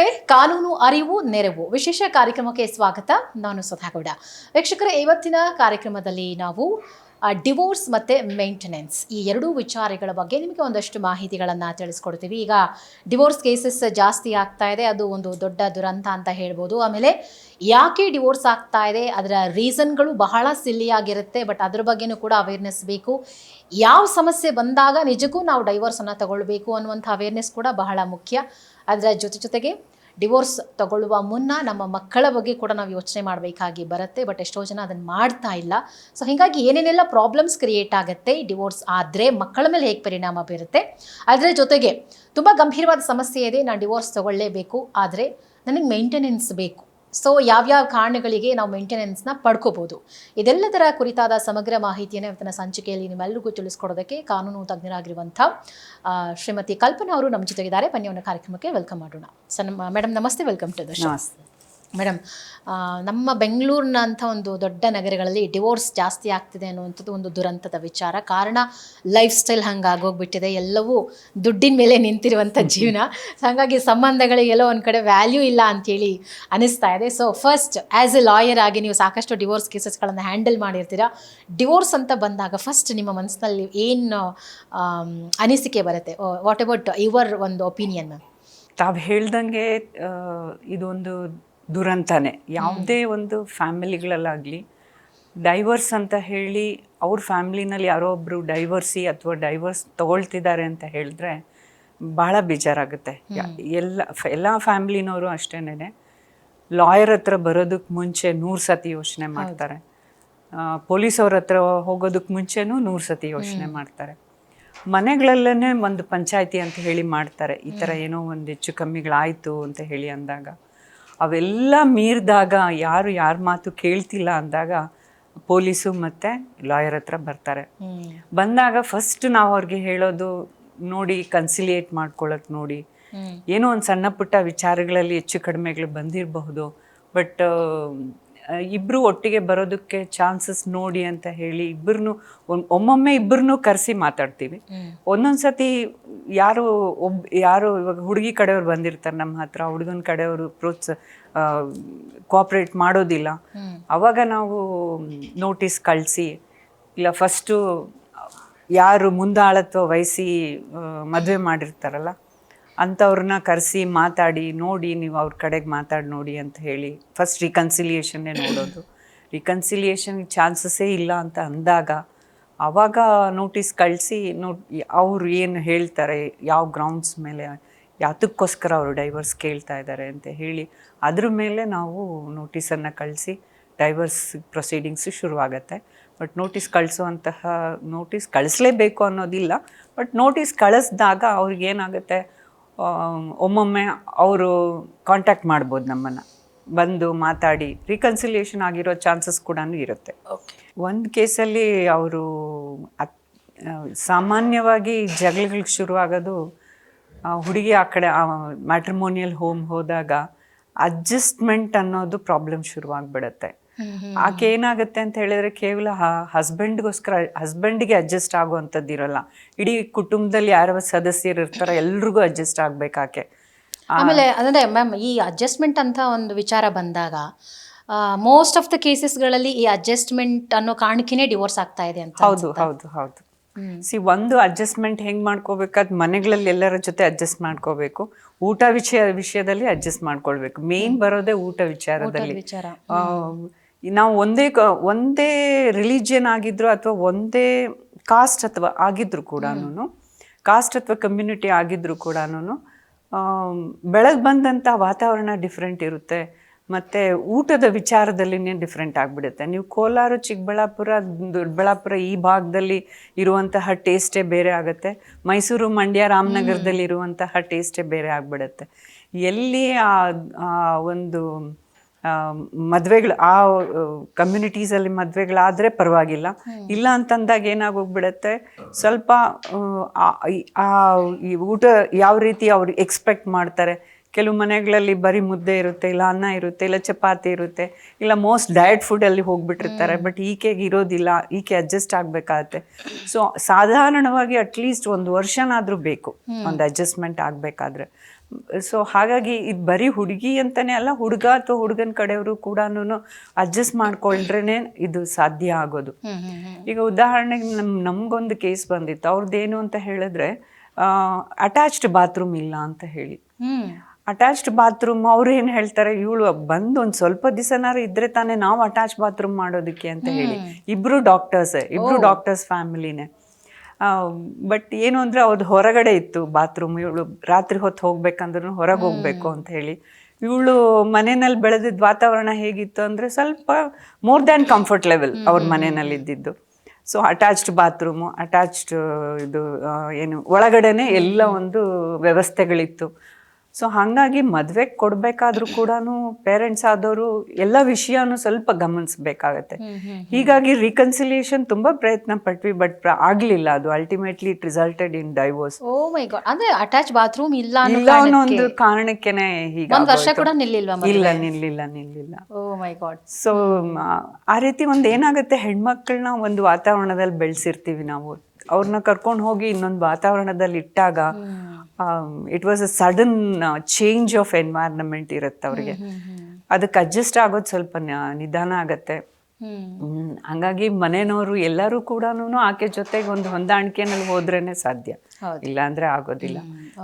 ವೀಕ್ಷಕರೇ, ಕಾನೂನು ಅರಿವು, ನೆರವು. ವಿಶೇಷ ಕಾರ್ಯಕ್ರಮಕ್ಕೆ ಸ್ವಾಗತ. ನಾನು ಸುಧಾಗೌಡ ವೀಕ್ಷಕರೇ, ಇವತ್ತಿನ ಕಾರ್ಯಕ್ರಮದಲ್ಲಿ ನಾವು ಡಿವೋರ್ಸ್ ಮತ್ತು ಮೇಂಟೆನೆನ್ಸ್ ಈ ಎರಡೂ ವಿಚಾರಗಳ ಬಗ್ಗೆ ನಿಮಗೆ ಒಂದಷ್ಟು ಮಾಹಿತಿಗಳನ್ನು ತಿಳಿಸ್ಕೊಡ್ತೀವಿ. ಈಗ ಡಿವೋರ್ಸ್ ಕೇಸಸ್ ಜಾಸ್ತಿ ಆಗ್ತಾ ಇದೆ. ಅದು ಒಂದು ದೊಡ್ಡ ದುರಂತ ಅಂತ ಹೇಳ್ಬೋದು. ಆಮೇಲೆ ಯಾಕೆ ಡಿವೋರ್ಸ್ ಆಗ್ತಾ ಇದೆ? ಅದರ ರೀಸನ್ಗಳು ಬಹಳ ಸಿಲ್ಲಿಯಾಗಿರುತ್ತೆ ಬಟ್ ಅದ್ರ ಬಗ್ಗೆನೂ ಕೂಡ ಅವೇರ್ನೆಸ್ ಬೇಕು. ಯಾವ ಸಮಸ್ಯೆ ಬಂದಾಗ ನಿಜಕ್ಕೂ ನಾವು ಡೈವೋರ್ಸನ್ನು ತಗೊಳ್ಬೇಕು ಅನ್ನುವಂಥ ಅವೇರ್ನೆಸ್ ಕೂಡ ಬಹಳ ಮುಖ್ಯ. ಅದರ ಜೊತೆ ಜೊತೆಗೆ ಡಿವೋರ್ಸ್ ತಗೊಳ್ಳುವ ಮುನ್ನ ನಮ್ಮ ಮಕ್ಕಳ ಬಗ್ಗೆ ಕೂಡ ನಾವು ಯೋಚನೆ ಮಾಡಬೇಕಾಗಿ ಬರುತ್ತೆ ಬಟ್ ಎಷ್ಟೋ ಜನ ಅದನ್ನು ಮಾಡ್ತಾ ಇಲ್ಲ. ಸೊ ಹೀಗಾಗಿ ಏನೇನೆಲ್ಲ ಪ್ರಾಬ್ಲಮ್ಸ್ ಕ್ರಿಯೇಟ್ ಆಗುತ್ತೆ ಡಿವೋರ್ಸ್ ಆದರೆ ಮಕ್ಕಳ ಮೇಲೆ ಹೇಗೆ ಪರಿಣಾಮ ಬೀರುತ್ತೆ? ಅದರ ಜೊತೆಗೆ ತುಂಬ ಗಂಭೀರವಾದ ಸಮಸ್ಯೆ ಇದೆ, ನಾನು ಡಿವೋರ್ಸ್ ತಗೊಳ್ಳೇಬೇಕು, ಆದರೆ ನನಗೆ ಮೇಂಟೆನೆನ್ಸ್ ಬೇಕು. ಸೊ ಯಾವ್ಯಾವ ಕಾರಣಗಳಿಗೆ ನಾವು ಮೇಂಟೆನೆನ್ಸ್ನ ಪಡ್ಕೋಬೋದು? ಇದೆಲ್ಲದರ ಕುರಿತಾದ ಸಮಗ್ರ ಮಾಹಿತಿಯನ್ನು ಇವತ್ತಿನ ಸಂಚಿಕೆಯಲ್ಲಿ ನಿಮ್ಮೆಲ್ಲರಿಗೂ ತಿಳಿಸ್ಕೊಡೋದಕ್ಕೆ ಕಾನೂನು ತಜ್ಞರಾಗಿರುವಂಥ ಶ್ರೀಮತಿ ಕಲ್ಪನಾ ಅವರು ನಮ್ಮ ಜೊತೆಗಿದ್ದಾರೆ. ಬನ್ನಿ ಅವರ ಕಾರ್ಯಕ್ರಮಕ್ಕೆ ವೆಲ್ಕಮ್ ಮಾಡೋಣ. ಸರ್ ಮೇಡಮ್ ನಮಸ್ತೆ. ವೆಲ್ಕಮ್ ಟು ದ ನಮಸ್ತೆ. ಮೇಡಮ್ ನಮ್ಮ ಬೆಂಗಳೂರಿನ ಅಂಥ ಒಂದು ದೊಡ್ಡ ನಗರಗಳಲ್ಲಿ ಡಿವೋರ್ಸ್ ಜಾಸ್ತಿ ಆಗ್ತಿದೆ ಅನ್ನುವಂಥದ್ದು ಒಂದು ದುರಂತದ ವಿಚಾರ. ಕಾರಣ ಲೈಫ್ ಸ್ಟೈಲ್ ಹಂಗಾಗೋಗ್ಬಿಟ್ಟಿದೆ. ಎಲ್ಲವೂ ದುಡ್ಡಿನ ಮೇಲೆ ನಿಂತಿರುವಂಥ ಜೀವನ. ಸೊ ಹಾಗಾಗಿ ಸಂಬಂಧಗಳಿಗೆ ಎಲ್ಲೋ ಒಂದು ಕಡೆ ವ್ಯಾಲ್ಯೂ ಇಲ್ಲ ಅಂತೇಳಿ ಅನಿಸ್ತಾ ಇದೆ. So first as a lawyer ಆಗಿ ನೀವು ಸಾಕಷ್ಟು ಡಿವೋರ್ಸ್ ಕೇಸಸ್ಗಳನ್ನು ಹ್ಯಾಂಡಲ್ ಮಾಡಿರ್ತೀರಾ? ಡಿವೋರ್ಸ್ ಅಂತ ಬಂದಾಗ ಫಸ್ಟ್ ನಿಮ್ಮ ಮನಸ್ಸಿನಲ್ಲಿ ಏನು ಅನಿಸಿಕೆ ಬರುತ್ತೆ? ವಾಟ್ ಅಬೌಟ್ ಯುವರ್ ಒಂದು ಒಪಿನಿಯನ್ ಮ್ಯಾಮ್ ತಾವು ಹೇಳ್ದಂಗೆ ಇದೊಂದು ದುರಂತನೇ. ಯಾವುದೇ ಒಂದು ಫ್ಯಾಮಿಲಿಗಳಲ್ಲಾಗಲಿ ಡೈವರ್ಸ್ ಅಂತ ಹೇಳಿ ಅವ್ರ ಫ್ಯಾಮಿಲಿನಲ್ಲಿ ಯಾರೋ ಒಬ್ಬರು ಡೈವರ್ಸಿ ಅಥವಾ ಡೈವರ್ಸ್ ತಗೊಳ್ತಿದ್ದಾರೆ ಅಂತ ಹೇಳಿದ್ರೆ ಭಾಳ ಬೇಜಾರಾಗುತ್ತೆ. ಎಲ್ಲ ಫ- ಎಲ್ಲ ಫ್ಯಾಮಿಲಿನವರು ಅಷ್ಟೇನೆ ಲಾಯರ್ ಹತ್ರ ಬರೋದಕ್ಕೆ ಮುಂಚೆ ನೂರು ಸತಿ ಯೋಚನೆ ಮಾಡ್ತಾರೆ. ಪೊಲೀಸವ್ರ ಹತ್ರ ಹೋಗೋದಕ್ಕೆ ಮುಂಚೆನೂ ನೂರು ಸತಿ ಯೋಚನೆ ಮಾಡ್ತಾರೆ. ಮನೆಗಳಲ್ಲೇ ಒಂದು ಪಂಚಾಯಿತಿ ಅಂತ ಹೇಳಿ ಮಾಡ್ತಾರೆ. ಈ ಥರ ಏನೋ ಒಂದು ಹೆಚ್ಚು ಕಮ್ಮಿಗಳಾಯಿತು ಅಂತ ಹೇಳಿ ಅಂದಾಗ. ಅವೆಲ್ಲ ಮೀರಿದಾಗ ಯಾರು ಯಾರ ಮಾತು ಕೇಳ್ತಿಲ್ಲ ಅಂದಾಗ ಪೊಲೀಸು ಮತ್ತು ಲಾಯರ್ ಹತ್ರ ಬರ್ತಾರೆ. ಬಂದಾಗ ಫಸ್ಟ್ ನಾವು ಅವ್ರಿಗೆ ಹೇಳೋದು ನೋಡಿ ಕನ್ಸಿಲಿಯೇಟ್ ಮಾಡ್ಕೊಳ್ಳೋಕೆ ನೋಡಿ. ಏನೋ ಒಂದು ಸಣ್ಣ ಪುಟ್ಟ ವಿಚಾರಗಳಲ್ಲಿ ಹೆಚ್ಚು ಕಡಿಮೆಗಳು ಬಂದಿರಬಹುದು. ಬಟ್ ಇಬ್ಬರು ಒಟ್ಟಿಗೆ ಬರೋದಕ್ಕೆ ಚಾನ್ಸಸ್ ನೋಡಿ ಅಂತ ಹೇಳಿ ಇಬ್ಬರನ್ನು ಒಮ್ಮೊಮ್ಮೆ ಇಬ್ಬರನ್ನು ಕರೆಸಿ ಮಾತಾಡ್ತೀವಿ. ಒಂದೊಂದು ಸತಿ ಯಾರು ಒಬ್ ಯಾರು ಇವಾಗ ಹುಡುಗಿ ಕಡೆಯವರು ಬಂದಿರ್ತಾರೆ ನಮ್ಮ ಹತ್ರ ಹುಡುಗನ ಕಡೆಯವರು ಪ್ರೋತ್ಸ ಕೋಆಪ್ರೇಟ್ ಮಾಡೋದಿಲ್ಲ. ಅವಾಗ ನಾವು ನೋಟಿಸ್ ಕಳಿಸಿ ಇಲ್ಲ ಫಸ್ಟು ಯಾರು ಮುಂದಾಳತ್ವ ವಹಿಸಿ ಮದುವೆ ಮಾಡಿರ್ತಾರಲ್ಲ ಅಂಥವ್ರನ್ನ ಕರೆಸಿ ಮಾತಾಡಿ, ನೋಡಿ ನೀವು ಅವ್ರ ಕಡೆಗೆ ಮಾತಾಡಿ ನೋಡಿ ಅಂತ ಹೇಳಿ ಫಸ್ಟ್ ರಿಕನ್ಸಿಲಿಯೇಷನ್ನೇ ನೋಡೋದು. ರಿಕನ್ಸಿಲಿಯೇಷನ್ ಚಾನ್ಸಸ್ಸೇ ಇಲ್ಲ ಅಂತ ಅಂದಾಗ ಆವಾಗ ನೋಟಿಸ್ ಕಳಿಸಿ ನೋ ಅವ್ರು ಏನು ಹೇಳ್ತಾರೆ, ಯಾವ ಗ್ರೌಂಡ್ಸ್ ಮೇಲೆ, ಯಾತಕ್ಕೋಸ್ಕರ ಅವರು ಡೈವರ್ಸ್ ಕೇಳ್ತಾ ಇದ್ದಾರೆ ಅಂತ ಹೇಳಿ ಅದ್ರ ಮೇಲೆ ನಾವು ನೋಟಿಸನ್ನು ಕಳಿಸಿ ಡೈವರ್ಸ್ ಪ್ರೊಸೀಡಿಂಗ್ಸು ಶುರುವಾಗತ್ತೆ. ಬಟ್ ನೋಟಿಸ್ ಕಳಿಸುವಂತಹ ನೋಟಿಸ್ ಕಳಿಸ್ಲೇಬೇಕು ಅನ್ನೋದಿಲ್ಲ. ಬಟ್ ನೋಟಿಸ್ ಕಳಿಸ್ದಾಗ ಅವ್ರಿಗೆ ಏನಾಗುತ್ತೆ? ಒಮ್ಮೊಮ್ಮೆ ಅವರು ಕಾಂಟ್ಯಾಕ್ಟ್ ಮಾಡ್ಬೋದು ನಮ್ಮನ್ನು. ಬಂದು ಮಾತಾಡಿ ರಿಕನ್ಸಿಲಿಯೇಷನ್ ಆಗಿರೋ ಚಾನ್ಸಸ್ ಕೂಡ ಇರುತ್ತೆ. ಒಂದು ಕೇಸಲ್ಲಿ ಅವರು ಸಾಮಾನ್ಯವಾಗಿ ಜಗಳಗಳು ಶುರುವಾಗೋದು ಹುಡುಗಿ ಆ ಕಡೆ ಮ್ಯಾಟ್ರಿಮೋನಿಯಲ್ ಹೋಮ್ ಹೋದಾಗ ಅಡ್ಜಸ್ಟ್ಮೆಂಟ್ ಅನ್ನೋದು ಪ್ರಾಬ್ಲಮ್ ಶುರುವಾಗ್ಬಿಡತ್ತೆ. ಆಕೆ ಏನಾಗುತ್ತೆ ಅಂತ ಹೇಳಿದ್ರೆ ಕೇವಲ ಹಸ್ಬೆಂಡ್ಗೋಸ್ಕರ ಹಸ್ಬೆಂಡ್ಗೆ ಅಡ್ಜಸ್ಟ್ ಆಗುವಂಥದ್ದು ಇರಲ್ಲ. ಇಡೀ ಕುಟುಂಬದಲ್ಲಿ ಯಾರ ಸದಸ್ಯರು ಇರ್ತಾರೋ ಎಲ್ರಿಗೂ ಅಡ್ಜಸ್ಟ್ ಆಗ್ಬೇಕು ಆಕೆ. ಆಮೇಲೆ ಅಂದರೆ ಮ್ಯಾಮ್ ಈ ಅಡ್ಜಸ್ಟ್ಮೆಂಟ್ ಅಂತ ಒಂದು ವಿಚಾರ ಬಂದಾಗ ಮೋಸ್ಟ್ ಆಫ್ ದ ಕೇಸಸ್ಗಳಲ್ಲಿ ಈ ಅಡ್ಜಸ್ಟ್ಮೆಂಟ್ ಅನ್ನೋ ಕಾರಣಕ್ಕೆನೇ ಡಿವೋರ್ಸ್ ಆಗ್ತಾ ಇದೆ ಅಂತ ಹೌದು ಹೌದು ಹೌದು. ಸಿ ಒಂದು ಅಡ್ಜಸ್ಟ್ಮೆಂಟ್ ಹೆಂಗ್ ಮಾಡ್ಕೋಬೇಕಾದ್ ಮನೆಗಳಲ್ಲಿ ಎಲ್ಲರ ಜೊತೆ ಅಡ್ಜಸ್ಟ್ ಮಾಡ್ಕೋಬೇಕು. ಊಟ ವಿಷಯ ವಿಷಯದಲ್ಲಿ ಅಡ್ಜಸ್ಟ್ ಮಾಡ್ಕೊಳ್ಬೇಕು. ಮೇನ್ ಬರೋದೇ ಊಟ ವಿಚಾರದಲ್ಲಿ. ನಾವು ಒಂದೇ ಕ- ಒಂದೇ ರಿಲಿಜಿಯನ್ ಆಗಿದ್ರು ಅಥವಾ ಒಂದೇ ಕಾಸ್ಟ್ ಅಥವಾ ಆಗಿದ್ರು ಕೂಡ ಕಾಸ್ಟ್ ಅಥವಾ ಕಮ್ಯುನಿಟಿ ಆಗಿದ್ರು ಕೂಡ ಬೆಳಗ್ಗೆ ಬಂದಂಥ ವಾತಾವರಣ ಡಿಫ್ರೆಂಟ್ ಇರುತ್ತೆ. ಮತ್ತು ಊಟದ ವಿಚಾರದಲ್ಲಿನೇ ಡಿಫ್ರೆಂಟ್ ಆಗಿಬಿಡುತ್ತೆ. ನೀವು ಕೋಲಾರ ಚಿಕ್ಕಬಳ್ಳಾಪುರ ದೊಡ್ಡಬಳ್ಳಾಪುರ ಈ ಭಾಗದಲ್ಲಿ ಇರುವಂತಹ ಟೇಸ್ಟೇ ಬೇರೆ ಆಗುತ್ತೆ. ಮೈಸೂರು ಮಂಡ್ಯ ರಾಮನಗರದಲ್ಲಿ ಇರುವಂತಹ ಟೇಸ್ಟೇ ಬೇರೆ ಆಗಿಬಿಡುತ್ತೆ. ಎಲ್ಲಿ ಆ ಆ ಒಂದು ಮದುವೆಗಳು ಆ ಕಮ್ಯುನಿಟೀಸಲ್ಲಿ ಮದುವೆಗಳಾದರೆ ಪರವಾಗಿಲ್ಲ. ಇಲ್ಲ ಅಂತಂದಾಗ ಏನಾಗೋಗ್ಬಿಡತ್ತೆ ಸ್ವಲ್ಪ ಆ, ಈ- ಊಟ ಯಾವ ರೀತಿ ಅವ್ರು ಎಕ್ಸ್ಪೆಕ್ಟ್ ಮಾಡ್ತಾರೆ. ಕೆಲವು ಮನೆಗಳಲ್ಲಿ ಬರೀ ಮುದ್ದೆ ಇರುತ್ತೆ ಇಲ್ಲ ಅನ್ನ ಇರುತ್ತೆ ಇಲ್ಲ ಚಪಾತಿ ಇರುತ್ತೆ ಇಲ್ಲ ಮೋಸ್ಟ್ ಡಯಟ್ ಫುಡಲ್ಲಿ ಹೋಗ್ಬಿಟ್ಟಿರ್ತಾರೆ ಬಟ್ ಈಕೆಗೆ ಇರೋದಿಲ್ಲ ಈಕೆ ಅಡ್ಜಸ್ಟ್ ಆಗಬೇಕಾಗತ್ತೆ. ಸೊ ಸಾಧಾರಣವಾಗಿ ಅಟ್ಲೀಸ್ಟ್ ಒಂದು ವರ್ಷನಾದರೂ ಬೇಕು ಒಂದು ಅಡ್ಜಸ್ಟ್ಮೆಂಟ್ ಆಗಬೇಕಾದ್ರೆ. ಸೊ ಹಾಗಾಗಿ ಇದು ಬರೀ ಹುಡುಗಿ ಅಂತಲೇ ಅಲ್ಲ ಹುಡುಗ ಅಥವಾ ಹುಡುಗನ ಕಡೆಯವರು ಕೂಡ ಅಡ್ಜಸ್ಟ್ ಮಾಡ್ಕೊಂಡ್ರೇ ಇದು ಸಾಧ್ಯ ಆಗೋದು. ಈಗ ಉದಾಹರಣೆಗೆ ನಮ್ ನಮಗೊಂದು ಕೇಸ್ ಬಂದಿತ್ತು. ಅವ್ರದ್ದೇನು ಅಂತ ಹೇಳಿದ್ರೆ ಅಟ್ಯಾಚ್ಡ್ ಬಾತ್ರೂಮ್ ಇಲ್ಲ ಅಂತ ಹೇಳಿ. ಅಟ್ಯಾಚ್ಡ್ ಬಾತ್ರೂಮ್ ಅವ್ರು ಏನು ಹೇಳ್ತಾರೆ ಇವಳು ಬಂದು ಒಂದು ಸ್ವಲ್ಪ ದಿವಸನಾರು ಇದ್ರೆ ತಾನೇ ನಾವು ಅಟ್ಯಾಚ್ ಬಾತ್ರೂಮ್ ಮಾಡೋದಕ್ಕೆ ಅಂತ ಹೇಳಿ. ಇಬ್ರು ಡಾಕ್ಟರ್ಸ್ ಇಬ್ರು ಡಾಕ್ಟರ್ಸ್ ಫ್ಯಾಮಿಲಿನೇ ಬಟ್ ಏನು ಅಂದ್ರೆ ಅವ್ರದ್ದು ಹೊರಗಡೆ ಇತ್ತು ಬಾತ್ರೂಮ್ ಇವಳು ರಾತ್ರಿ ಹೊತ್ತು ಹೋಗ್ಬೇಕಂದ್ರೂ ಹೊರಗೆ ಹೋಗ್ಬೇಕು ಅಂತ ಹೇಳಿ. ಇವಳು ಮನೆಯಲ್ಲಿ ಬೆಳೆದಿದ್ದ ವಾತಾವರಣ ಹೇಗಿತ್ತು ಅಂದರೆ ಸ್ವಲ್ಪ ಮೋರ್ ದ್ಯಾನ್ ಕಂಫರ್ಟ್ ಲೆವೆಲ್ ಅವ್ರ ಮನೆಯಲ್ಲಿ ಇದ್ದಿದ್ದು. ಸೊ ಅಟ್ಯಾಚ್ಡ್ ಬಾತ್ರೂಮು ಅಟ್ಯಾಚ್ಡ್ ಇದು ಏನು ಒಳಗಡೆನೆ ಎಲ್ಲ ಒಂದು ವ್ಯವಸ್ಥೆಗಳಿತ್ತು. ಸೊ ಹಾಗಾಗಿ ಮದ್ವೆಗೆ ಕೊಡ್ಬೇಕಾದ್ರೂ ಕೂಡ ಪೇರೆಂಟ್ಸ್ ಆದವರು ಎಲ್ಲ ವಿಷಯನೂ ಸ್ವಲ್ಪ ಗಮನಿಸಬೇಕಾಗತ್ತೆ. ಹೀಗಾಗಿ ರಿಕನ್ಸಿಲಿಯೇಷನ್ ತುಂಬಾ ಪ್ರಯತ್ನ ಪಟ್ವಿ ಬಟ್ ಆಗ್ಲಿಲ್ಲ ಅದು. Ultimately it resulted in divorce oh my God ಅಂದ್ರೆ ಅಟ್ಯಾಚ್ ಬಾತ್ರೂಮ್ ಇಲ್ಲ ಇಲ್ಲ ಅನ್ನೋ ಒಂದು ಕಾರಣಕ್ಕೆನೆ ಹೀಗೆ ಒಂದ್ ವರ್ಷ ಕೂಡ ನಿಲ್ಲಿಲ್ವಾ ಇಲ್ಲ ನಿಲ್ಲಿಲ್ಲ ನಿಲ್ಲಿಲ್ಲ. ಓ ಮೈ ಗಾಡ್ ಸೊ ಆ ರೀತಿ ಒಂದು ಏನಾಗುತ್ತೆ ಹೆಣ್ಮಕ್ಳನ್ನ ಒಂದು ವಾತಾವರಣದಲ್ಲಿ ಬೆಳೆಸಿರ್ತೀವಿ ನಾವು. ಅವ್ರನ್ನ ಕರ್ಕೊಂಡು ಹೋಗಿ ಇನ್ನೊಂದು ವಾತಾವರಣದಲ್ಲಿ ಇಟ್ಟಾಗ it was a sudden change of environment ಇರುತ್ತೆ ಅವ್ರಿಗೆ. ಅದಕ್ಕೆ ಅಡ್ಜಸ್ಟ್ ಆಗೋದು ಸ್ವಲ್ಪ ನಿಧಾನ ಆಗತ್ತೆ. ಹಂಗಾಗಿ ಮನೆಯವರು ಎಲ್ಲರೂ ಕೂಡ ಆಕೆ ಜೊತೆಗೆ ಒಂದು ಹೊಂದಾಣಿಕೆನಲ್ಲಿ ಹೋದ್ರೇನೆ ಸಾಧ್ಯ. ಇಲ್ಲಾಂದ್ರೆ ಇಲ್ಲ ಅಂದ್ರೆ ಆಗೋದಿಲ್ಲ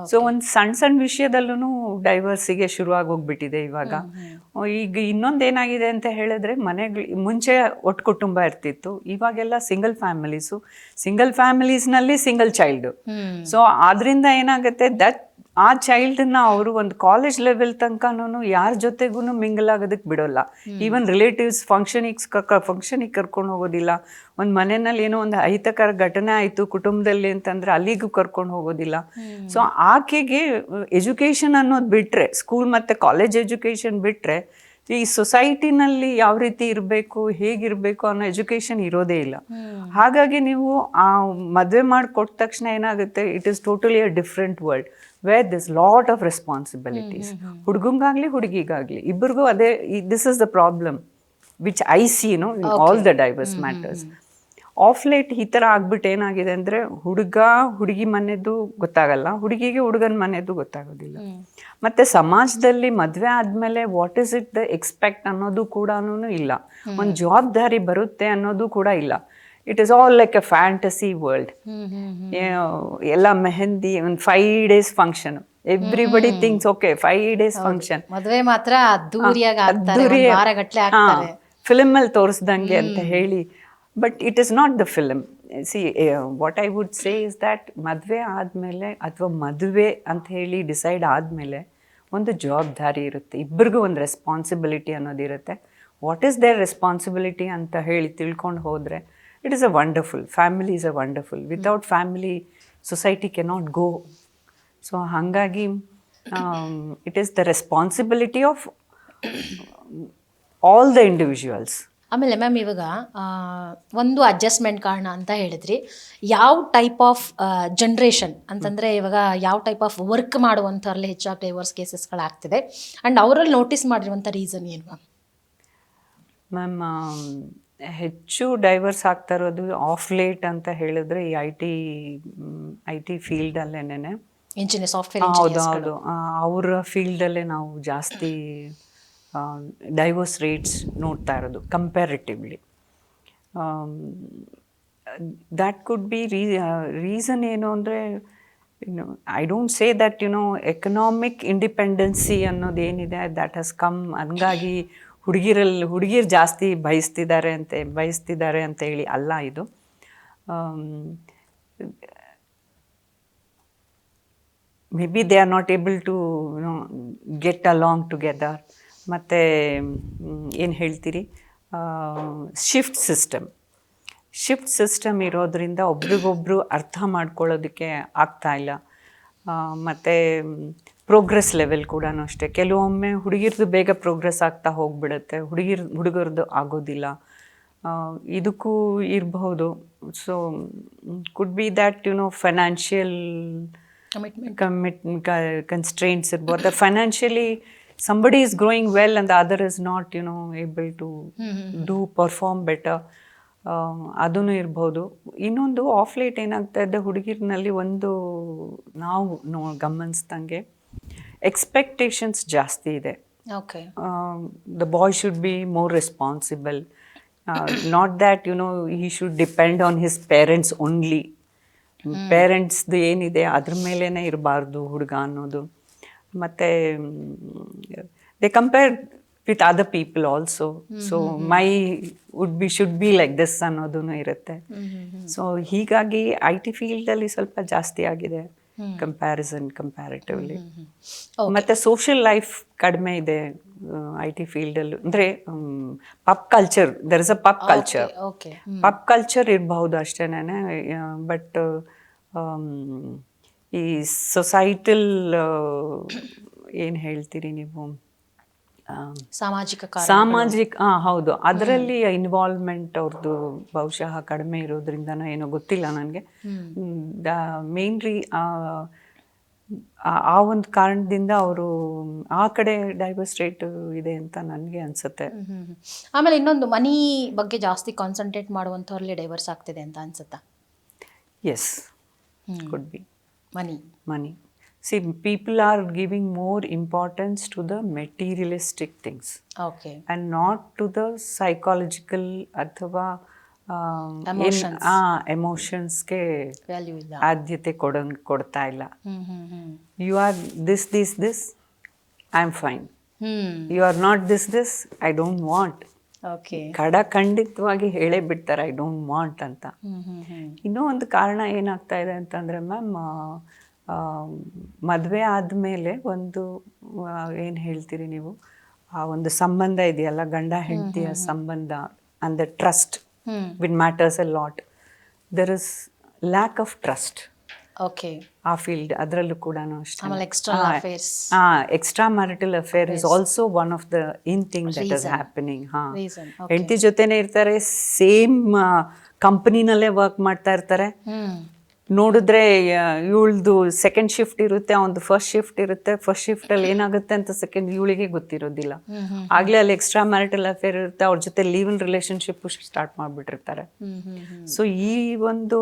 ಸೊ ಒಂದ್ ಸಣ್ಣ ಸಣ್ಣ ವಿಷಯದಲ್ಲೂ ಡೈವರ್ಸಿಗೆ ಶುರುವಾಗಿ ಹೋಗ್ಬಿಟ್ಟಿದೆ ಇವಾಗ ಈಗ ಇನ್ನೊಂದ್ ಏನಾಗಿದೆ ಅಂತ ಹೇಳಿದ್ರೆ ಮನೆಗಳು ಮುಂಚೆ ಒಟ್ಟು ಕುಟುಂಬ ಇರ್ತಿತ್ತು. ಇವಾಗೆಲ್ಲ ಸಿಂಗಲ್ ಫ್ಯಾಮಿಲೀಸು ಸಿಂಗಲ್ ಫ್ಯಾಮಿಲೀಸ್ನಲ್ಲಿ ಸಿಂಗಲ್ ಚೈಲ್ಡ್ ಸೊ ಆದ್ರಿಂದ ಏನಾಗುತ್ತೆ ದಟ್ ಆ ಚೈಲ್ಡ್ನ ಅವರು ಒಂದು ಕಾಲೇಜ್ ಲೆವೆಲ್ ತನಕನೂ ಯಾರ ಜೊತೆಗೂ ಮಿಂಗಲ್ ಆಗೋದಕ್ಕೆ ಬಿಡೋಲ್ಲ. ಈವನ್ ರಿಲೇಟಿವ್ಸ್ ಫಂಕ್ಷನಿಗೆ ಫಂಕ್ಷನಿಗೆ ಕರ್ಕೊಂಡು ಹೋಗೋದಿಲ್ಲ. ಒಂದು ಮನೆಯಲ್ಲಿ ಏನೋ ಒಂದು ಅಹಿತಕರ ಘಟನೆ ಆಯಿತು ಕುಟುಂಬದಲ್ಲಿ ಅಂತಂದ್ರೆ ಅಲ್ಲಿಗೂ ಕರ್ಕೊಂಡು ಹೋಗೋದಿಲ್ಲ. ಸೊ ಆಕೆಗೆ ಎಜುಕೇಶನ್ ಅನ್ನೋದು ಬಿಟ್ರೆ ಸ್ಕೂಲ್ ಮತ್ತೆ ಕಾಲೇಜ್ ಎಜುಕೇಶನ್ ಬಿಟ್ರೆ ಈ ಸೊಸೈಟಿನಲ್ಲಿ ಯಾವ ರೀತಿ ಇರಬೇಕು ಹೇಗಿರಬೇಕು ಅನ್ನೋ ಎಜುಕೇಶನ್ ಇರೋದೇ ಇಲ್ಲ. ಹಾಗಾಗಿ ನೀವು ಆ ಮದುವೆ ಮಾಡಿ ಕೊಟ್ಟ ತಕ್ಷಣ ಏನಾಗುತ್ತೆ? It is totally a different world where this lot of responsibilities ಹುಡುಗಂಗಾಗಲಿ ಹುಡುಗಿಗಾಗಲಿ ಇಬ್ಬರಿಗೂ ಅದೇ this is the problem which I see no in all the divorce matters of late ಈ ಥರ ಆಗ್ಬಿಟ್ಟು ಏನಾಗಿದೆ ಅಂದರೆ ಹುಡುಗ ಹುಡುಗಿ ಮನೆದು ಗೊತ್ತಾಗಲ್ಲ ಹುಡುಗಿಗೆ ಹುಡುಗನ ಮನೆದು ಗೊತ್ತಾಗೋದಿಲ್ಲ. ಮತ್ತೆ ಸಮಾಜದಲ್ಲಿ ಮದುವೆ ಆದಮೇಲೆ what is it the expect ಅನ್ನೋದು ಕೂಡ ಇಲ್ಲ. ಒಂದು ಜವಾಬ್ದಾರಿ ಬರುತ್ತೆ ಅನ್ನೋದು ಕೂಡ ಇಲ್ಲ. It is all like a fantasy world ಎಲ್ಲ ಮೆಹಂದಿ ಒಂದು five days function everybody things okay five days function ಮದುವೆ ಮಾತ್ರ ಅದ್ದೂರಿಯಾಗಿ ಆಗ್ತಾರೆ ಫಿಲ್ಮ್ ಅಲ್ಲಿ ತೋರಿಸ್ದಂಗೆ ಅಂತ ಹೇಳಿ but it is not the film see what I would say is that ಮದುವೆ ಆದಮೇಲೆ ಅಥವಾ ಮದುವೆ ಅಂತ ಹೇಳಿ ಡಿಸೈಡ್ ಆದಮೇಲೆ ಒಂದು ಜವಾಬ್ದಾರಿ ಇರುತ್ತೆ ಇಬ್ಬರಿಗೂ ಒಂದು ರೆಸ್ಪಾನ್ಸಿಬಿಲಿಟಿ ಅನ್ನೋದಿರುತ್ತೆ ವಾಟ್ ಈಸ್ ದೇರ್ ರೆಸ್ಪಾನ್ಸಿಬಿಲಿಟಿ ಅಂತ ಹೇಳಿ ತಿಳ್ಕೊಂಡು ಹೋದರೆ it is a wonderful family is a wonderful without family society cannot go so ಹಾಗಾಗಿ it is the responsibility of all the individuals ಆಮೇಲೆ ಮ್ಯಾಮ್ ಇವಾಗ ಒಂದು ಅಡ್ಜಸ್ಟ್ಮೆಂಟ್ ಕಾರಣ ಅಂತ ಹೇಳಿದ್ರಿ. ಯಾವ ಟೈಪ್ ಆಫ್ ಜನ್ರೇಷನ್ ಅಂತಂದರೆ ಇವಾಗ ಯಾವ ಟೈಪ್ ಆಫ್ ವರ್ಕ್ ಮಾಡುವಂಥವ್ರಲ್ಲಿ ಹೆಚ್ಚಾಗಿ ಡೈವರ್ಸ್ ಕೇಸಸ್ಗಳಾಗ್ತಿದೆ ಆ್ಯಂಡ್ ಅವರಲ್ಲಿ ನೋಟಿಸ್ ಮಾಡಿರುವಂಥ ರೀಸನ್ ಏನು ಮ್ಯಾಮ್ ಮ್ಯಾಮ್ ಹೆಚ್ಚು ಡೈವರ್ಸ್ ಆಗ್ತಾ ಇರೋದು ಆಫ್ ಲೇಟ್ ಅಂತ ಹೇಳಿದ್ರೆ ಈ ಐ ಟಿ ಐ ಟಿ ಫೀಲ್ಡಲ್ಲೇನೆ ಇಂಜಿನಿಯರ್ ಸಾಫ್ಟ್ವೇರ್ ಹೌದು ಹೌದು. ಅವರ ಫೀಲ್ಡಲ್ಲೇ ನಾವು ಜಾಸ್ತಿ ಡೈವರ್ಸ್ ರೇಟ್ಸ್ ನೋಡ್ತಾ ಇರೋದು comparatively that could be re reason ಏನು ಅಂದರೆ I don't say that you know economic independency ಅನ್ನೋದು ಏನಿದೆ ದ್ಯಾಟ್ ಹಸ್ ಕಮ್ ಹಂಗಾಗಿ ಹುಡುಗಿರಲ್ಲಿ ಹುಡುಗಿರು ಜಾಸ್ತಿ ಬಯಸ್ತಿದ್ದಾರೆ ಅಂತ ಬಯಸ್ತಿದ್ದಾರೆ ಅಂತ ಹೇಳಿ ಅಲ್ಲ ಇದು. Maybe they are not able to no get along together ಮತ್ತು ಏನು ಹೇಳ್ತೀರಿ? ಶಿಫ್ಟ್ ಸಿಸ್ಟಮ್ ಶಿಫ್ಟ್ ಸಿಸ್ಟಮ್ ಇರೋದರಿಂದ ಒಬ್ರಿಗೊಬ್ರು ಅರ್ಥ ಮಾಡ್ಕೊಳ್ಳೋದಕ್ಕೆ ಆಗ್ತಾ ಇಲ್ಲ. ಮತ್ತು ಪ್ರೋಗ್ರೆಸ್ ಲೆವೆಲ್ ಕೂಡ ಅಷ್ಟೇ. ಕೆಲವೊಮ್ಮೆ ಹುಡುಗಿರ್ದು ಬೇಗ ಪ್ರೋಗ್ರೆಸ್ ಆಗ್ತಾ ಹೋಗ್ಬಿಡುತ್ತೆ. ಹುಡುಗಿರ್ ಹುಡುಗರದ್ದು ಆಗೋದಿಲ್ಲ. ಇದಕ್ಕೂ ಇರಬಹುದು. So could be that you know financial commitment constraints ಇರ್ಬೋದು. Financially somebody is growing well and the other is not you know able to mm -hmm. do perform better. Um, ಅದೂ ಇರ್ಬೋದು. ಇನ್ನೊಂದು ಆಫ್ ಲೈಟ್ ಏನಾಗ್ತಾ ಇದೆ ಹುಡುಗಿರಿನಲ್ಲಿ ಒಂದು ನಾವು no ಗಮನಿಸ್ದಂಗೆ expectations ಜಾಸ್ತಿ ಇದೆ. Okay the boy should be more responsible not that you know he should depend on his parents only ಪೇರೆಂಟ್ಸ್ದು ಏನಿದೆ ಅದ್ರ ಮೇಲೇ ಇರಬಾರ್ದು ಹುಡುಗ ಅನ್ನೋದು. ಮತ್ತು they compare with other people also so my would be should be like this ಅನ್ನೋದು ಇರುತ್ತೆ. So ಹೀಗಾಗಿ ಐ ಟಿ ಫೀಲ್ಡಲ್ಲಿ ಸ್ವಲ್ಪ ಜಾಸ್ತಿ ಆಗಿದೆ ಕಂಪ್ಯಾರಿಸನ್ ಕಂಪ್ಯಾರಿಟಿವ್ಲಿ ಮತ್ತೆ ಸೋಷಿಯಲ್ ಲೈಫ್ ಕಡಿಮೆ ಇದೆ ಐ ಟಿ ಫೀಲ್ಡಲ್ಲಿ ಅಂದರೆ pub culture there is a pub culture pub culture ಇರಬಹುದು ಅಷ್ಟೇನೆ ಬಟ್ ಈ ಸೊಸೈಟಲ್ ಏನು ಹೇಳ್ತೀರಿ ನೀವು? ಸಾಮಾಜಿಕ ಸಾಮಾಜಿಕ ಹಾಂ ಹೌದು. ಅದರಲ್ಲಿ ಇನ್ವಾಲ್ವ್ಮೆಂಟ್ ಅವ್ರದ್ದು ಬಹುಶಃ ಕಡಿಮೆ ಇರೋದ್ರಿಂದನೋ ಏನೋ ಗೊತ್ತಿಲ್ಲ ನನಗೆ. ದ ಮೇನ್ಲಿ ಆ ಒಂದು ಕಾರಣದಿಂದ ಅವರು ಆ ಕಡೆ ಡೈವರ್ಸ್ ರೇಟ್ ಇದೆ ಅಂತ ನನಗೆ ಅನ್ಸುತ್ತೆ. ಆಮೇಲೆ ಇನ್ನೊಂದು ಮನಿ ಬಗ್ಗೆ ಜಾಸ್ತಿ ಕಾನ್ಸಂಟ್ರೇಟ್ ಮಾಡುವಂಥವ್ರಲ್ಲಿ ಡೈವರ್ಸ್ ಆಗ್ತಿದೆ ಅಂತ ಅನ್ಸುತ್ತಾ? Yes. Could be Money money. See, people are giving more importance to the materialistic things okay and not to the psychological ಅಥವಾ Emotions. ಎಮೋಷನ್ಸ್ಗೆ ವ್ಯಾಲ್ಯೂ ಇಲ್ಲ ಆದ್ಯತೆ ಕೊಡಂಗ್ ಕೊಡ್ತಾ ಇಲ್ಲ hmm hmm hmm you are this this this I am fine hmm you are not this this I don't want okay ಕಡ ಖಂಡಿತವಾಗಿ ಹೇಳೇ ಬಿಡ್ತಾರೆ ಐ ಡೋಂಟ್ ವಾಂಟ್ ಅಂತ. ಇನ್ನೂ ಒಂದು ಕಾರಣ ಏನಾಗ್ತಾ ಇದೆ ಅಂತಂದ್ರೆ ಮ್ಯಾಮ್ ಮದುವೆ ಆದಮೇಲೆ ಒಂದು ಏನು ಹೇಳ್ತೀರಿ ನೀವು? ಆ ಒಂದು ಸಂಬಂಧ ಇದೆಯಲ್ಲ ಗಂಡ ಹೆಂಡತಿಯ ಸಂಬಂಧ and the trust win matters a lot there is lack of trust okay ಆ ಫೀಲ್ಡ್ ಅದರಲ್ಲೂ ಕೂಡ ಆಮೇಲೆ external affairs extra marital affair is also one of the in thing that is happening ಹಾ. ಹೆಂಡತಿ ಜೊತೆನೇ ಇರ್ತಾರೆ ಸೇಮ್ ಕಂಪನಿನಲ್ಲೇ ವರ್ಕ್ ಮಾಡ್ತಾ ಇರ್ತಾರೆ. ನೋಡಿದ್ರೆ ಇವಳ್ದು ಸೆಕೆಂಡ್ ಶಿಫ್ಟ್ ಇರುತ್ತೆ ಅವನದು ಫಸ್ಟ್ ಶಿಫ್ಟ್ ಇರುತ್ತೆ. ಫಸ್ಟ್ ಶಿಫ್ಟ್ ಅಲ್ಲಿ ಏನಾಗುತ್ತೆ ಅಂತ ಸೆಕೆಂಡ್ ಇವಳಿಗೆ ಗೊತ್ತಿರೋದಿಲ್ಲ. ಆಗ್ಲೇ ಅಲ್ಲಿ ಎಕ್ಸ್ಟ್ರಾ ಮ್ಯಾರಿಟಲ್ ಅಫೇರ್ ಇರುತ್ತೆ ಅವ್ರ ಜೊತೆ ಲೀವ್ ಇನ್ ರಿಲೇಶನ್ಶಿಪ್ ಸ್ಟಾರ್ಟ್ ಮಾಡಿಬಿಟ್ಟಿರ್ತಾರೆ ಸೊ ಈ ಒಂದು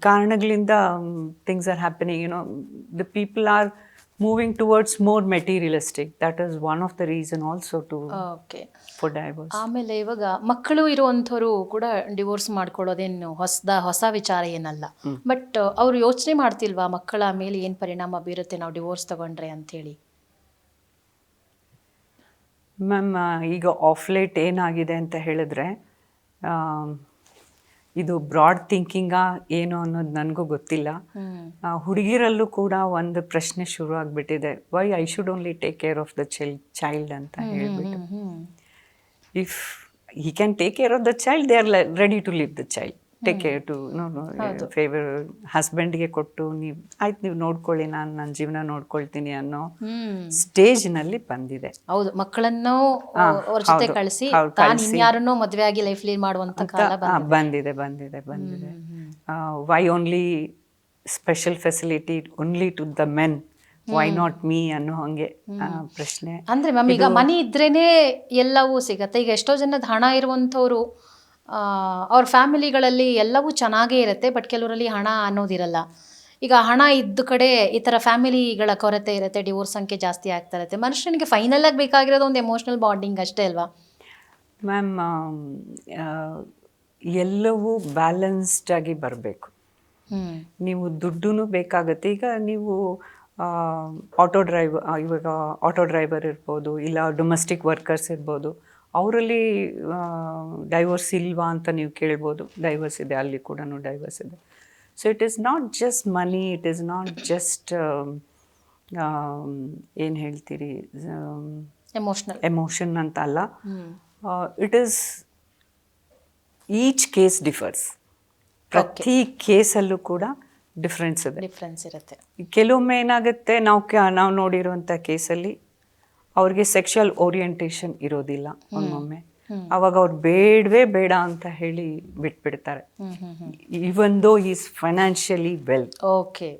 ಕಾರಣಗಳಿಂದ things are happening you know the people are moving towards more materialistic that is one of the reason also to okay for divorce ಆಮೇಲೆ ಇವಾಗ ಮಕ್ಕಳು ಇರುವಂಥವ್ರು ಕೂಡ ಡಿವೋರ್ಸ್ ಮಾಡ್ಕೊಳ್ಳೋದೇನು ಹೊಸದ ಹೊಸ ವಿಚಾರ ಏನಲ್ಲ. ಬಟ್ ಅವ್ರು ಯೋಚನೆ ಮಾಡ್ತಿಲ್ವಾ ಮಕ್ಕಳ ಮೇಲೆ ಏನು ಪರಿಣಾಮ ಬೀರುತ್ತೆ ನಾವು ಡಿವೋರ್ಸ್ ತಗೊಂಡ್ರೆ ಅಂಥೇಳಿ ಮ್ಯಾಮ್ ಈಗ ಆಫ್ ಲೇಟ್ ಏನಾಗಿದೆ ಅಂತ ಹೇಳಿದ್ರೆ ಇದು ಬ್ರಾಡ್ ಥಿಂಕಿಂಗಾ ಏನು ಅನ್ನೋದು ನನಗೂ ಗೊತ್ತಿಲ್ಲ. ಹುಡುಗಿರಲ್ಲೂ ಕೂಡ ಒಂದು ಪ್ರಶ್ನೆ ಶುರು ಆಗಿಬಿಟ್ಟಿದೆ. Why I should only take care of the child child ಅಂತ ಹೇಳ್ಬಿಟ್ಟು. If he can take care of the child they are ready to leave the child take care to favour ಹಸ್ಬೆಂಡ್ಗೆ ಕೊಟ್ಟು ನೀವು ಆಯ್ತು ನೀವು ನೋಡ್ಕೊಳ್ಳಿ ನಾನು ನನ್ನ ಜೀವನ ನೋಡ್ಕೊಳ್ತೀನಿ ಅನ್ನೋ ಸ್ಟೇಜ್ ಸ್ಟೇಜ್ನಲ್ಲಿ ಬಂದಿದೆ. ಹೌದು ಮಕ್ಕಳನ್ನು ಅವ್ರ ಜೊತೆ ಕಳಿಸಿ ತಾನು ಮದ್ವೆ ಆಗಿ ಲೈಫ್ ಲೀಡ್ ಮಾಡುವಂತ ಬಂದಿದೆ. ಬಂದಿದೆ ಬಂದಿದೆ why only special facility only to the men why not me ಅನ್ನೋ ಹಂಗೆ ಪ್ರಶ್ನೆ. ಅಂದ್ರೆ ಮ್ಯಾಮ್ ಈಗ ಮನಿ ಇದ್ರೇನೆ ಎಲ್ಲವೂ ಸಿಗತ್ತೆ. ಈಗ ಎಷ್ಟೋ ಜನದ ಹಣ ಇರುವಂಥವ್ರು ಆ, ಅವ್ರ ಫ್ಯಾಮಿಲಿಗಳಲ್ಲಿ ಎಲ್ಲವೂ ಚೆನ್ನಾಗೇ ಇರುತ್ತೆ ಬಟ್ ಕೆಲವರಲ್ಲಿ ಹಣ ಅನ್ನೋದಿರಲ್ಲ. ಈಗ ಹಣ ಇದ್ದ ಕಡೆ ಈ ಥರ ಫ್ಯಾಮಿಲಿಗಳ ಕೊರತೆ ಇರುತ್ತೆ ಡಿವೋರ್ಸ್ ಸಂಖ್ಯೆ ಜಾಸ್ತಿ ಆಗ್ತಾ ಇರುತ್ತೆ. ಮನುಷ್ಯನಿಗೆ ಫೈನಲ್ ಆಗಿ ಬೇಕಾಗಿರೋದು ಒಂದು ಎಮೋಷ್ನಲ್ ಬಾಂಡಿಂಗ್ ಅಷ್ಟೇ ಅಲ್ವಾ? ಮ್ಯಾಮ್ ಎಲ್ಲವೂ ಬ್ಯಾಲೆನ್ಸ್ಡ್ ಆಗಿ ಬರಬೇಕು. ನೀವು ದುಡ್ಡು ಬೇಕಾಗುತ್ತೆ. ಈಗ ನೀವು ಆಟೋ ಡ್ರೈವ್ ಇವಾಗ ಆಟೋ ಡ್ರೈವರ್ ಇರ್ಬೋದು ಇಲ್ಲ ಡೊಮೆಸ್ಟಿಕ್ ವರ್ಕರ್ಸ್ ಇರ್ಬೋದು ಅವರಲ್ಲಿ ಡೈವರ್ಸ್ ಇಲ್ವಾ ಅಂತ ನೀವು ಕೇಳ್ಬೋದು. ಡೈವರ್ಸ್ ಇದೆ ಅಲ್ಲಿ ಕೂಡ ಡೈವರ್ಸ್ ಇದೆ. So it is not just money it is not just ಏನು ಹೇಳ್ತೀರಿ ಎಮೋಷನಲ್ ಎಮೋಷನ್ ಅಂತ ಅಲ್ಲ. It is each case differs ಪ್ರತಿ ಕೇಸಲ್ಲೂ ಕೂಡ ಡಿಫ್ರೆನ್ಸ್ ಇದೆ. ಡಿಫ್ರೆನ್ಸ್ ಇರುತ್ತೆ. ಕೆಲವೊಮ್ಮೆ ಏನಾಗುತ್ತೆ ನಾವು ನಾವು ನೋಡಿರುವಂಥ ಕೇಸಲ್ಲಿ ಅವ್ರಿಗೆ ಸೆಕ್ಷುವಲ್ ಓರಿಯೆಂಟೇಷನ್ ಇರೋದಿಲ್ಲ ಒಮ್ಮೊಮ್ಮೆ. ಅವಾಗ ಅವ್ರು ಬೇಡವೇ ಬೇಡ ಅಂತ ಹೇಳಿ ಬಿಟ್ಬಿಡ್ತಾರೆ. Even though is financially well okay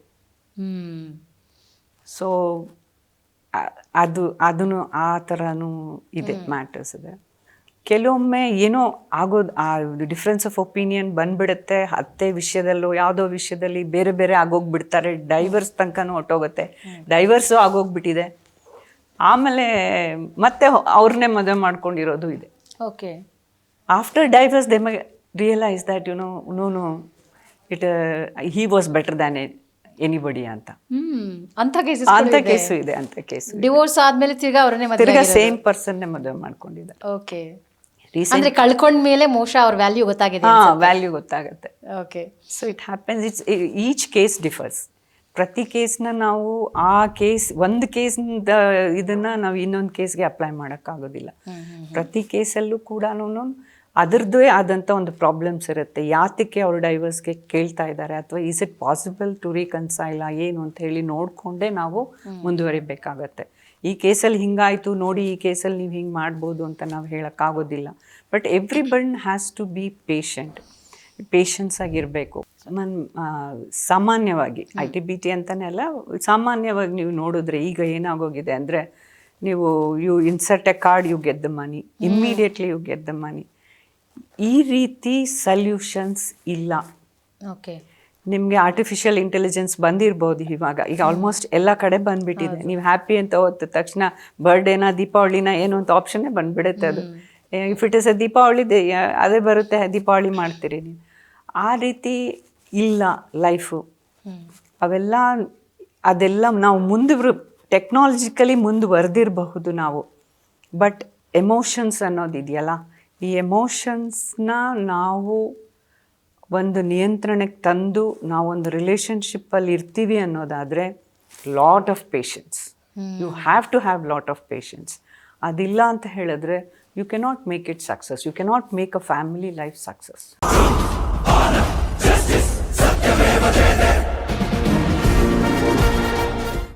so ಅದು ಅದನ್ನು ಆ ಥರನೂ ಇದೆ ಮ್ಯಾಟರ್ಸ್ ಇದೆ. ಕೆಲವೊಮ್ಮೆ ಏನೋ ಆಗೋದು ಆ ಡಿಫ್ರೆನ್ಸ್ ಆಫ್ ಒಪಿನಿಯನ್ ಬಂದ್ಬಿಡುತ್ತೆ. ಅತ್ತೆ ವಿಷಯದಲ್ಲೋ ಯಾವುದೋ ವಿಷಯದಲ್ಲಿ ಬೇರೆ ಬೇರೆ ಆಗೋಗ್ಬಿಡ್ತಾರೆ. ಡೈವರ್ಸ್ ತನಕನೂ ಹೊಟ್ಟೋಗುತ್ತೆ ಡೈವರ್ಸು ಆಗೋಗ್ಬಿಟ್ಟಿದೆ. ಆಮೇಲೆ ಮತ್ತೆ ಅವ್ರನ್ನೇ ಮದುವೆ ಮಾಡ್ಕೊಂಡಿರೋದು ಇದೆ. Okay after divorce they may realise that you know no no it he was better than anybody ಅಂತ. ಹ್ಮ್. ಅಂತ ಕೇಸಸ್ ಅಂತ ಕೇಸು ಇದೆ ಅಂತ ಕೇಸು ಡಿವೋರ್ಸ್ ಆದ್ಮೇಲೆ ತಿರ್ಗಾ ಅವರನ್ನೇ ಮದುವೆ ತಿರ್ಗಾ ಸೇಮ್ ಪರ್ಸನ್ನೇ ಮದುವೆ ಮಾಡ್ಕೊಂಡಿದ್ದಾರೆ. ಓಕೆ ಅಂದ್ರೆ ಕಳ್ಕೊಂಡ ಮೇಲೆ ಮೋಶ ಅವ್ರ ವ್ಯಾಲ್ಯೂ ಗೊತ್ತಾಗಿದೆ ಹಾ ವ್ಯಾಲ್ಯೂ ಗೊತ್ತಾಗುತ್ತೆ. Okay so it happens it's each case differs ಪ್ರತಿ ಕೇಸ್ನ ನಾವು ಆ ಕೇಸ್ ಒಂದು ಕೇಸ್ದ ಇದನ್ನ ನಾವು ಇನ್ನೊಂದು ಕೇಸ್ಗೆ ಅಪ್ಲೈ ಮಾಡೋಕ್ಕಾಗೋದಿಲ್ಲ. ಪ್ರತಿ ಕೇಸಲ್ಲೂ ಕೂಡ ಅದರದ್ದೇ ಆದಂಥ ಒಂದು ಪ್ರಾಬ್ಲಮ್ಸ್ ಇರುತ್ತೆ. ಯಾತಕ್ಕೆ ಅವರು ಡೈವರ್ಸ್ಗೆ ಕೇಳ್ತಾ ಇದ್ದಾರೆ ಅಥವಾ is it possible to reconcile ಏನು ಅಂತ ಹೇಳಿ ನೋಡಿಕೊಂಡೇ ನಾವು ಮುಂದುವರಿಬೇಕಾಗತ್ತೆ. ಈ ಕೇಸಲ್ಲಿ ಹಿಂಗಾಯಿತು ನೋಡಿ ಈ ಕೇಸಲ್ಲಿ ನೀವು ಹಿಂಗೆ ಮಾಡ್ಬೋದು ಅಂತ ನಾವು ಹೇಳೋಕ್ಕಾಗೋದಿಲ್ಲ. But everyone has to be patient. Patience ಆಗಿರಬೇಕು. ನಾನು ಸಾಮಾನ್ಯವಾಗಿ ಐ ಟಿ ಬಿ ಟಿ ಅಂತಲೇ ಅಲ್ಲ ಸಾಮಾನ್ಯವಾಗಿ ನೀವು ನೋಡಿದ್ರೆ ಈಗ ಏನಾಗೋಗಿದೆ ಅಂದರೆ ನೀವು you insert a card you get the money immediately you ಗೆದ್ದ ಮನಿ ಈ ರೀತಿ ಸಲ್ಯೂಷನ್ಸ್ ಇಲ್ಲ. ಓಕೆ. ನಿಮಗೆ ಆರ್ಟಿಫಿಷಿಯಲ್ ಇಂಟೆಲಿಜೆನ್ಸ್ ಬಂದಿರ್ಬೋದು ಇವಾಗ. ಈಗ ಆಲ್ಮೋಸ್ಟ್ ಎಲ್ಲ ಕಡೆ ಬಂದ್ಬಿಟ್ಟಿದೆ. ನೀವು ಹ್ಯಾಪಿ ಅಂತ ಹೋದ ತಕ್ಷಣ ಬರ್ಡೇನ ದೀಪಾವಳಿನ ಏನು ಅಂತ ಆಪ್ಷನ್ನೇ ಬಂದ್ಬಿಡುತ್ತೆ ಅದು. If it is a Deepavali ಅದೇ ಬರುತ್ತೆ ದೀಪಾವಳಿ ಮಾಡ್ತೀರಿ ನೀವು. ಆ ರೀತಿ ಇಲ್ಲ ಲೈಫು ಅವೆಲ್ಲ ಅದೆಲ್ಲ ನಾವು ಮುಂದೆ ಟೆಕ್ನಾಲಜಿಕಲಿ ಮುಂದುವರೆದಿರಬಹುದು ನಾವು. ಬಟ್ ಎಮೋಷನ್ಸ್ ಅನ್ನೋದಿದೆಯಲ್ಲ ಈ ಎಮೋಷನ್ಸ್ನ ನಾವು ಒಂದು ನಿಯಂತ್ರಣಕ್ಕೆ ತಂದು ನಾವೊಂದು ರಿಲೇಷನ್ಶಿಪ್ಪಲ್ಲಿ ಇರ್ತೀವಿ ಅನ್ನೋದಾದರೆ lot of patience you have to have lot of patience ಅದಿಲ್ಲ ಅಂತ ಹೇಳಿದ್ರೆ you cannot make it success you cannot make a family life success Ever